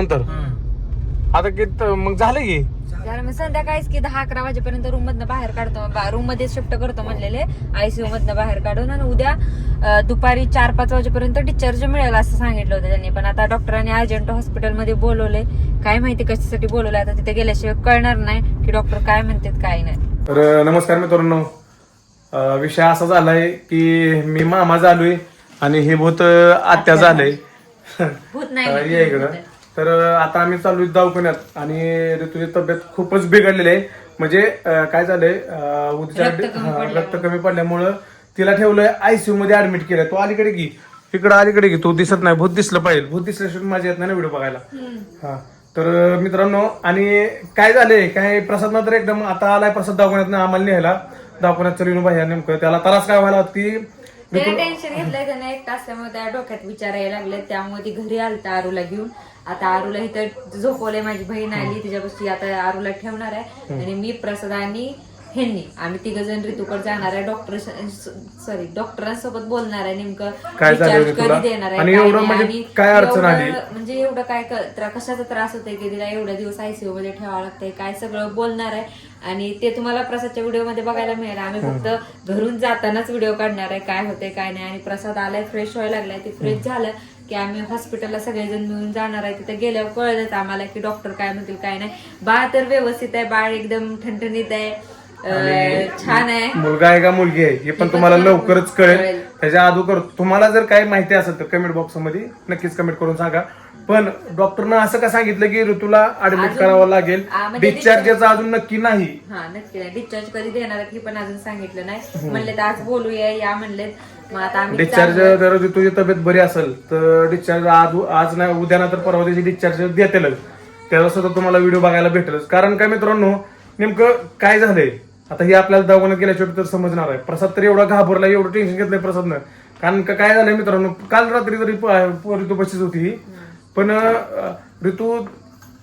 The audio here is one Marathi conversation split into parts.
नंतर? आता किती मग झालं की? झालं. मग संध्याकाळीच की दहा अकरा वाजेपर्यंत रूम मधनं बाहेर काढतो. रूममध्ये शिफ्ट करतो म्हणलेले आयसीयू मधनं बाहेर काढून. आणि उद्या अं, दुपारी चार पाच वाजेपर्यंत डिस्चार्ज मिळेल असं सांगितलं होतं त्यांनी. पण आता डॉक्टरांनी अर्जंट हॉस्पिटलमध्ये बोलवले. काय माहिती कशासाठी बोलवलं आता तिथे गेल्याशिवाय कळणार नाही की डॉक्टर काय म्हणतात काय नाही. तर नमस्कार मित्रांनो. अं, विषय असा झालाय की मी मामा झालोय आणि हे भूत आत्या झालंय. भूत नाही ये इकडं. तर आता आम्ही चालू दवाखान्यात आणि तुझी तब्येत खूपच बिघडलेली आहे. म्हणजे अं, काय झालंय अं, उद्या रक्त कमी हा, पडल्यामुळं. रक्त कमी पडल्यामुळं तिला ठेवलंय आयसीयू मध्ये ऍडमिट केलंय. तू अलीकडे की इकडं अलीकडे की तू दिसत नाही. भूत दिसलं पाहिजे. भूत दिसल्याशिवाय माझ्या येत नाही ना व्हिडिओ बघायला. हा. तर अं, मित्रांनो आणि काय झालंय? काय प्रसाद तर एकदम आता आलाय प्रसाद दवाखान्यात आम्हाला न्यायला. दवाखान्यात चलिनो भाई नेमकं त्याला त्रास काय व्हायला की ते टेन्शन घेतलंय त्याने एक असल्यामुळे त्या डोक्यात विचार यायला लागले त्यामुळे ती घरी आलता आरूला घेऊन. आता आरूला इथं झोपवलंय माझी बहीण आली. तिच्यापाशी आता आरूला ठेवणार आहे. आणि मी प्रसाद आणि ह्यांनी. आम्ही तिघ जण ऋतूकडे जाणार आहे. डॉक्टर सॉरी डॉक्टरांसोबत बोलणार आहे नेमकं. काय झालं? कधी देणार आहे आणि काय एवढं नाही. म्हणजे आणि काय अडचण एवढं- आली? म्हणजे एवढं काय क- त्रा- कशाचा त्रास होतोय की तिला एवढ्या दिवस आयसीयू मध्ये ठेवावं लागतंय? काय सगळं बोलणार आहे? आणि ते तुम्हाला प्रसादच्या व्हिडिओमध्ये बघायला मिळेल. आम्ही फक्त घरून जातानाच व्हिडिओ काढणार आहे. काय होतंय काय नाही. आणि प्रसाद आलाय फ्रेश व्हायला लागलाय. ते फ्रेश झालं की आम्ही हॉस्पिटलला सगळेजण मिळून जाणार आहे. तिथे गेल्यावर कळलंच आम्हाला की डॉक्टर काय म्हणतील काय नाही. बाळ तर व्यवस्थित आहे. बाळ एकदम ठणठणीत आहे. छान आहे. मुलगा आहे का मुलगी आहे हे पण तुम्हाला लवकरच कळेल. त्याच्या अगोदर तुम्हाला जर काही माहिती असेल तर कमेंट बॉक्समध्ये नक्कीच कमेंट करून सांगा. पण डॉक्टरनं असं का सांगितलं की ऋतूला ऍडमिट करावं लागेल? आ, म्हणजे डिस्चार्जचं अजून नक्की नाही. हा नक्की नाही. डिस्चार्ज कधी देणार आहेत हे पण अजून सांगितलं नाही. म्हणले तर आज बोलूया या म्हणलेत. मग आता आम्ही डिस्चार्ज चाललोय. जर तुझी तब्येत बरी असेल तर डिस्चार्ज आज आज नाही उद्या ना तर परवा दिवशी डिस्चार्ज देतीलच. त्याचा सुद्धा तुम्हाला व्हिडिओ बघायला भेटेलच. कारण काय मित्रांनो नेमकं काय झालंय? आता हे आपल्याला दवाखान्यात गेल्याशिवाय तर समजणार आहे. प्रसाद तर एवढा घाबरला एवढं टेन्शन घेतलंय प्रसादनं. कारण का काय झालंय मित्रांनो काल रात्री जरी ऋतू बशीच होती पण ऋतू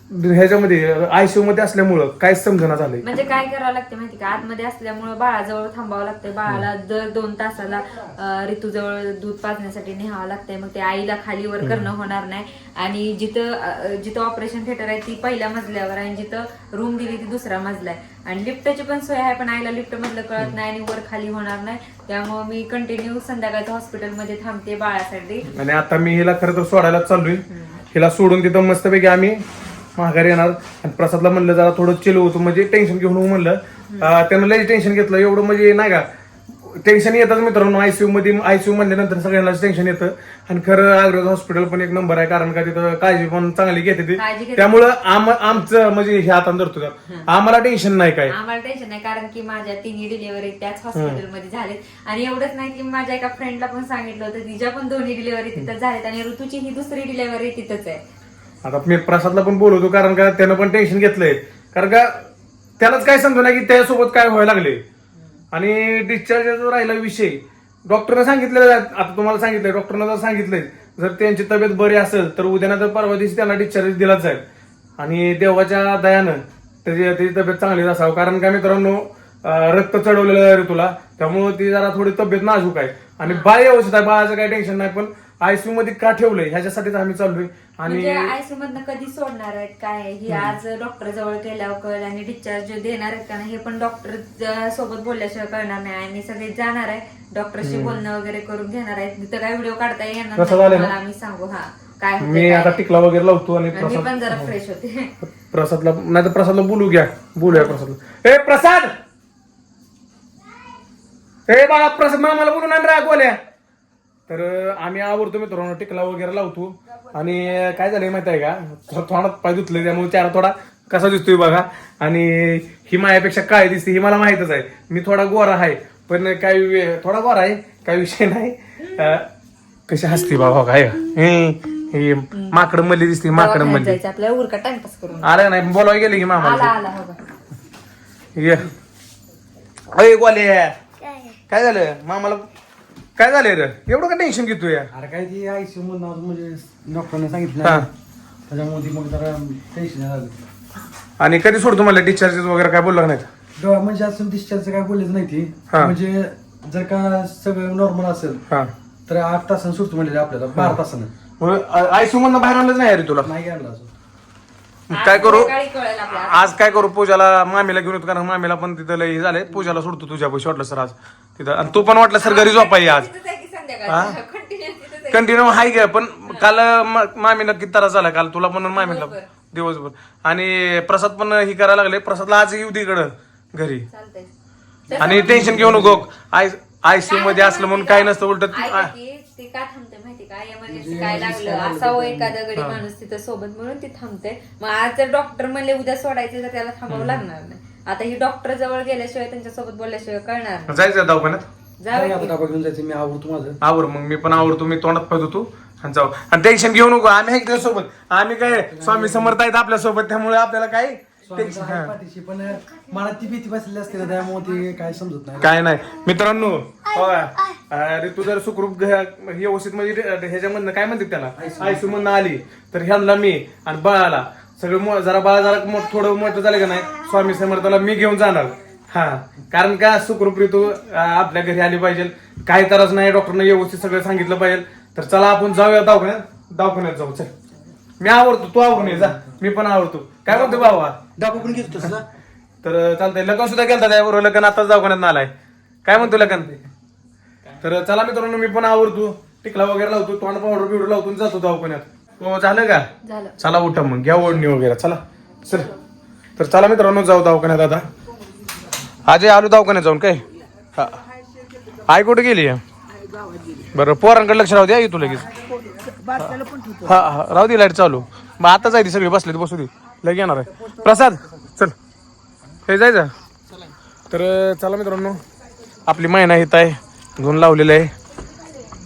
ह्याच्यामध्ये आयसीयू मध्ये असल्यामुळं काहीच समजना झालंय? म्हणजे काय करावं लागतं माहिती का? आतमध्ये असल्यामुळं बाळाजवळ थांबावं लागतंय. बाळाला दर दोन तासाला ऋतूजवळ दूध पाजण्यासाठी न्यावं लागतंय. मग ते आईला खाली वर करणं होणार नाही. आणि जिथं जिथं ऑपरेशन थिएटर आहे ती पहिल्या मजल्यावर आणि जिथं रूम दिली ती दुसऱ्या मजला आहे. आणि लिफ्टची पण सोय आहे पण आईला लिफ्ट मधलं कळत नाही आणि वर खाली होणार नाही. त्यामुळे मी कंटिन्यू संध्याकाळच्या हॉस्पिटलमध्ये थांबते बाळासाठी. आणि आता मी हिला खरं तर सोडायला चाललोय. हिला सोडून तिथं मस्तपैकी आम्ही माघारी येणार. आणि प्रसादला म्हणलं जरा थोडं चिल होतो म्हणजे टेन्शन घेऊन हो म्हणलं. त्यानं लई टेन्शन घेतलं. एवढं म्हणजे नाही का टेन्शन येतच मित्रांनो. आयसीयू मध्ये आयसीयू म्हणल्यानंतर सगळ्यांनाच टेन्शन येतं. आणि खरं आग्रह हॉस्पिटल पण एक नंबर आहे कारण का तिथं काळजी पण चांगली घेते ते. त्यामुळं आम आमचं म्हणजे हे आता धरतो का आम्हाला टेन्शन नाही काय. आम्हाला टेन्शन नाही कारण की माझ्या तिन्ही डिलिव्हरी त्याच हॉस्पिटलमध्ये झालेत. आणि एवढंच नाही की माझ्या एका फ्रेंडला पण सांगितलं होतं तिच्या पण दोन्ही डिलिव्हरी तिथं झाल्यात आणि ऋतूची ही दुसरी डिलिव्हरी तिथंच आहे. आता मी प्रसादला पण बोलवतो कारण का त्यानं पण टेन्शन घेतलंय. कारण का त्यालाच काय समजा नाही की त्यासोबत काय व्हायला लागले आणि डिस्चार्जचा राहिला विषय. डॉक्टरनं सांगितलेलं आहे, आता तुम्हाला सांगितलंय डॉक्टरनं जर सांगितलंय जर त्यांची तब्येत बरी असेल तर उद्या तर परवा दिवशी त्यांना डिस्चार्ज दिलाच जाईल. आणि देवाच्या दयानं त्याची त्याची तब्येत चांगलीच असावं. कारण का मित्रांनो रक्त चढवलेलं आहे तुला. त्यामुळे ती जरा थोडी तब्येत नाजूक आहे. आणि बाय व्यवस्थित आहे बाळाचं काही टेन्शन नाही पण आयसीयू मध्ये का ठेवलंय? ह्याच्यासाठीच आम्ही चाललोय. आणि म्हणजे आयसीयू मधनं कधी सोडणार आहेत काय? आहे? ही आज डॉक्टर जवळ गेल्यावर कळेल आणि डिस्चार्ज देणार आहेत का नाही? हे पण डॉक्टर सोबत बोलल्याशिवाय कळणार नाही. आम्ही सगळे जाणार आहे डॉक्टरशी बोलणं वगैरे करून घेणार आहेत. तिथं काय व्हिडिओ काढता येणार कसं नाही झालं ना? तुम्हाला आम्ही सांगू. हा. काय होतंय, मी काय आता नाही. टिकला वगैरे लावतो आणि आणि मी प्रसाद पण जरा फ्रेश होते. प्रसादला नाही तर प्रसादला बोलू घ्या. बोलूया प्रसादला. ए प्रसाद! ए बाळा प्रसाद मामाला बोलून आण रा गोल्या तर आम्ही आवडतो मित्रांनो टिकला वगैरे लावतो. आणि काय झालंय माहिती आहे का? थोडा पाय धुतले त्यामुळे चेहरा थोडा कसा दिसतोय बघा. आणि ही माझ्यापेक्षा काय दिसते ही मला माहितच आहे. मी थोडा गोरा आहे पण काही वे- थोडा गोरा आहे काही विषय नाही. अं, कशी हसते बाबा काय? हे माकड मल्ली दिसते माकड मल्ली. जायचं आपल्याला उरका टाइमपास करून. आलं नाही? बोलावं गेले की मामा आला आला हो ये. अय गोले काय झालं? मामाला काय झालं रे? एवढं का टेन्शन घेतोय? अरे काय ती आयसीयू मधून म्हणजे डॉक्टरने सांगितलं हा. ना, त्याच्यामुळे ती मग जरा टेन्शन झालं. आणि कधी सोडतो मला डिस्चार्जेस वगैरे काय बोलला का नाही डोळा म्हणजे असून डिस्चार्जचं काय बोललेच नाही ती. हा. म्हणजे जर का सगळं नॉर्मल असेल हा. तर आठ तासानं सुटतो म्हणजे आपल्याला बारा तासानं. आयसीयू मधनं बाहेर आणलंच नाही रे तुला? नाही आणलं अजून. आज काय करू? संध्याकाळी कळेल आपल्याला. आज काय करू? पूजाला मामीला घेऊन येतो कारण मामीला पण तिथं लई झालंय. पूजाला सोडतो तुझ्या पैसे वाटलं सर आज. तिथं. आणि तू पण वाटलं सर घरी झोपाई आज. तिथंच आहे की संध्याकाळी कंटिन्यू तिथंच आहे. कंटिन्यू हाय गे पण काल म- मामीनं किती त्रास झाला काल? तुला म्हणून मामीला दिवसभर. आणि प्रसाद पण ही करायला लागले. प्रसादला आज येऊ दे इकडं घरी. चालतंय. आणि टेन्शन घेऊ नको. आय आयसीयू मध्ये असलं म्हणून काय नसतं उलट की ते का थांबते माहिती का? एमर्जन्सी काय लागलं? असावं एखादा गडी माणूस तिथं सोबत म्हणून ती थांबते मग आज जर डॉक्टर म्हणले उद्या सोडायचे तर त्याला थांबावं लागणार नाही. आता ही डॉक्टर जवळ गेल्याशिवाय त्यांच्यासोबत बोलल्याशिवाय कळणार नाही. जायचं दवाखान्यात? जाऊ काय आता डबा घेऊन जायचं मी आवडतो माझं. आवर मग मी पण आवडतो मी तोंडात पाहतो तू. आणि जाऊ. आणि टेन्शन घेऊ नको आम्ही आहे तुझ्या सोबत? आम्ही काय स्वामी समर्थ आहेत आपल्यासोबत त्यामुळे आपल्याला स्वामीचं आहे पाठीशी पण मला ती भीती बसलेली असते ना, त्यामुळे ते काय समजत नाही. काय नाही. मित्रांनो अरे तू जर सुखरूप घ- व्यवस्थित म्हणजे ह्याच्यामधनं काय म्हणते त्याला? आयसू मधनं आली. तर ह्यांना मी आणि बाळाला सगळं मो- जरा बाळा जरा मो- थोडं मोठं झालं का नाही स्वामी समर्थाला मी घेऊन जाणार. हा. कारण का सुखरूप ऋतू आपल्या घरी आली पाहिजे. काही त्रास नाही डॉक्टरने व्यवस्थित सगळं सांगितलं पाहिजे. तर चला आपण जाऊया दवाखान्यात दवाखान्यात जाऊ. चल. मी आवडतो तू आवडून ये जा. मी पण आवडतो काय म्हणतो बाबा डबा पण घेतो तसं तर चालतंय. लग्न सुद्धा गेलता त्याबरोबर लग्न आताच दवाखान्यात आलाय. काय म्हणतो लग्न तर चला मित्रांनो मी पण आवडतो टिकला वगैरे लावतो तोंड पावडर बिवडर लावतो आणि जातो दवाखान्यात. हो झालं का? झालं. चला उठा मग घ्या ओढणी वगैरे चला. चल. तर चला मित्रांनो जाऊ दवाखान्यात आता. आज आलो दवाखान्यात जाऊन काय? हा. आई कुठे गेली? बरं पोरांकडे लक्ष राहू द्या येतो लगेच. हा हा. राहू दे लाइट चालू. मग आता जायची सगळी बसले बसू दे. लगे येणार आहे. प्रसाद चल. हे जायचं? तर चला मित्रांनो आपली महिना येत आहे. घेऊन लावलेलं आहे.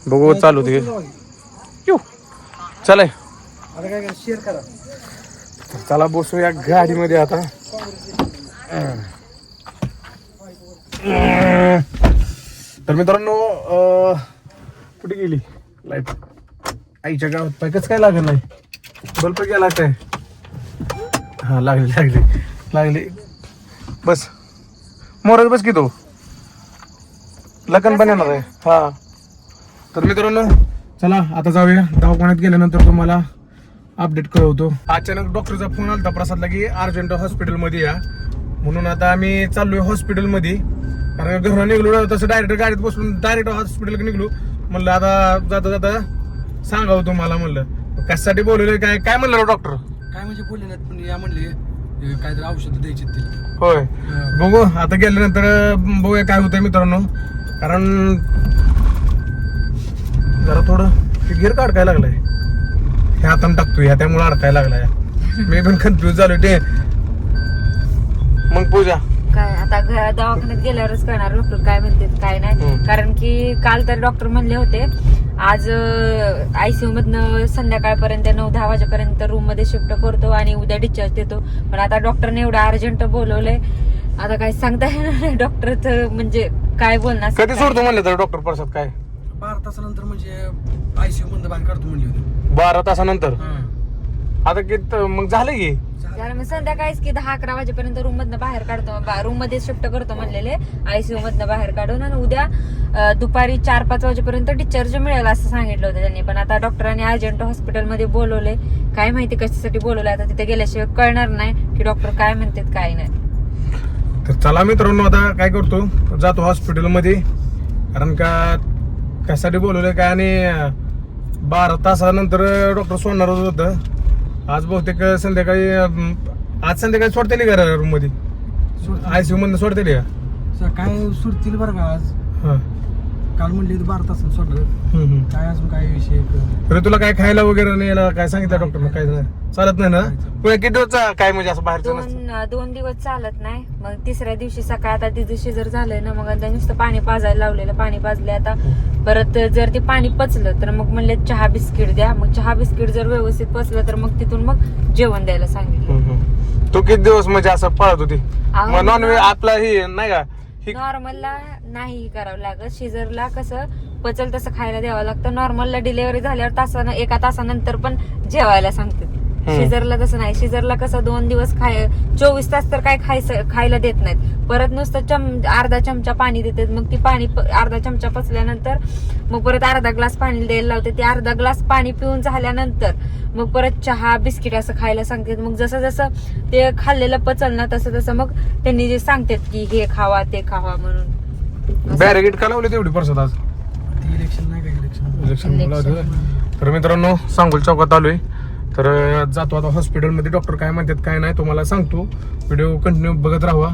बघू चालू दे. येऊ चला. आता काय करा? शेअर करा. चला बसूया गाडीमध्ये आता. तर मित्रांनो अं, कुठे गेली? लाइट आईच्या गावात पैकच काय लागत नाही? बल्ब गेला काय? हा लागली लागली. लागली. बस. मोरच बस की तो. लग्न पण येणार आहे. हा. तर मित्रांनो चला आता जाऊया. दवाखान्यात गेल्यानंतर तुम्हाला अपडेट कळवतो अचानक डॉक्टरचा फोन आला प्रसादला की अर्जंट हॉस्पिटलमध्ये या. म्हणून आता आम्ही चाललोय हॉस्पिटलमध्ये. कारण घरून निघलो तसं डायरेक्ट गाडीत बसून डायरेक्ट हॉस्पिटल निघलो. म्हणलं आता जाता जाता सांगावं तुम्हाला म्हणलं. कशासाठी बोलवलं काय काय म्हणलं डॉक्टर? काय म्हणजे बोलले नाहीत पण या म्हणले काहीतरी औषधं द्यायची ते होय. बघू आता गेल्यानंतर बघूया काय होतंय मित्रांनो. कारण जरा थोडं गिर का अडकायला लागलाय. हे हातानं टाकतोय ह्या त्यामुळे अडकायला लागलाय. मी पण कन्फ्युज झालो ते. मग पूजा. काय आता घ- दवाखान्यात गेल्यावरच कळणार डॉक्टर काय म्हणतात काय नाही. हम्म. कारण की काल तर डॉक्टर म्हणले होते आज आयसीयू मधनं संध्याकाळपर्यंत नऊ दहा वाजेपर्यंत रूममध्ये शिफ्ट करतो आणि उद्या डिस्चार्ज देतो. पण आता डॉक्टरने एवढं अर्जंट बोलवलंय. आता काय सांगता येणार नाही डॉक्टर म्हणजे काय बोलणार? कधी सोडतो म्हणलं तर डॉक्टर प्रसाद काय? बारा तासानंतर म्हणजे आयसीयू मधनं बाहेर काढतो म्हणली होती. बारा तासानंतर? आता किती मग झालं की? झालं. मग संध्याकाळीच की दहा अकरा वाजेपर्यंत रूम मधनं बाहेर काढतो. रूममध्ये शिफ्ट करतो म्हणलेले. आयसीयू मधनं बाहेर काढून आणि उद्या अं, दुपारी चार पाच वाजेपर्यंत डिस्चार्ज मिळेल असं सांगितलं होतं त्यांनी. पण आता डॉक्टरांनी अर्जंट हॉस्पिटलमध्ये बोलवले. काय माहिती कशासाठी बोलवलं आता तिथे गेल्याशिवाय कळणार नाही की डॉक्टर काय म्हणतात काय नाही. तर चला मित्रांनो आता काय करतो? जातो हॉस्पिटलमध्ये कारण का कशासाठी बोलवलं काय आणि बारा तासानंतर डॉक्टर सोडणारच होतं. आज बहुतेक संध्याकाळी आज संध्याकाळी सोडतेली का रूममध्ये? आयसीयू मधनं सोडतेली का? स- काय सुटतील बरं का आज. हा. काल म्हणली होती बारा तासानं सोडलं. हम्म. काय अजून काय विषय कळलं. तर तुला काय खायला वगैरे नाही याला काय सांगितलं डॉक्टर काय नाही. चालत नाही ना? पुढे किती दिवस काय म्हणजे असं बाहेरचं नसतं? दोन दोन दिवस चालत नाही. मग तिसऱ्या दिवशी सकाळ आता ती दिवशी जर झालंय ना मग आता नुसतं पाणी पाजायला लावलेलं पाणी पाजले आता. परत जर ते पाणी पचलं तर मग म्हणले चहा बिस्किट द्या. मग चहा बिस्किट जर व्यवस्थित पचलं तर मग तिथून मग जेवण द्यायला सांगितलं. हम्म, हम्म. तू किती दिवस म्हणजे असं पळत होती? मग नॉनव्हेज आपला ही नाही का? ही नॉर्मलला नाही करावं लागत. शिजरला कसं पचल तसं खायला द्यावं लागतं. नॉर्मलला डिलेवरी झाल्यावर तासानं एका तासानंतर पण जेवायला सांगतात. शिजरला तसं नाही? शिजरला कसं दोन दिवस खाय चोवीस तास तर काय खायचं खायला देत नाहीत. परत नुसतं चम अर्धा चमचा पाणी देतात. मग ती पाणी अर्धा चमचा पचल्यानंतर मग परत अर्धा ग्लास पाणी द्यायला लावते ते अर्धा ग्लास पाणी पिऊन झाल्यानंतर मग परत चहा बिस्किट असं खायला सांगतात. मग जसं जसं ते खाल्लेलं पचल ना तसं तसं मग त्यांनी जे सांगतात की हे खावा ते खावा म्हणून. बॅरिगेट का लावले तेवढी परसात आज? ती इलेक्शन नाही का इलेक्शन इलेक्शन लावले तर मित्रांनो सांगोल चौकात आलोय. तर जातो आता हॉस्पिटलमध्ये डॉक्टर काय म्हणतात काय नाही तुम्हाला सांगतो. व्हिडिओ कंटिन्यू बघत राहा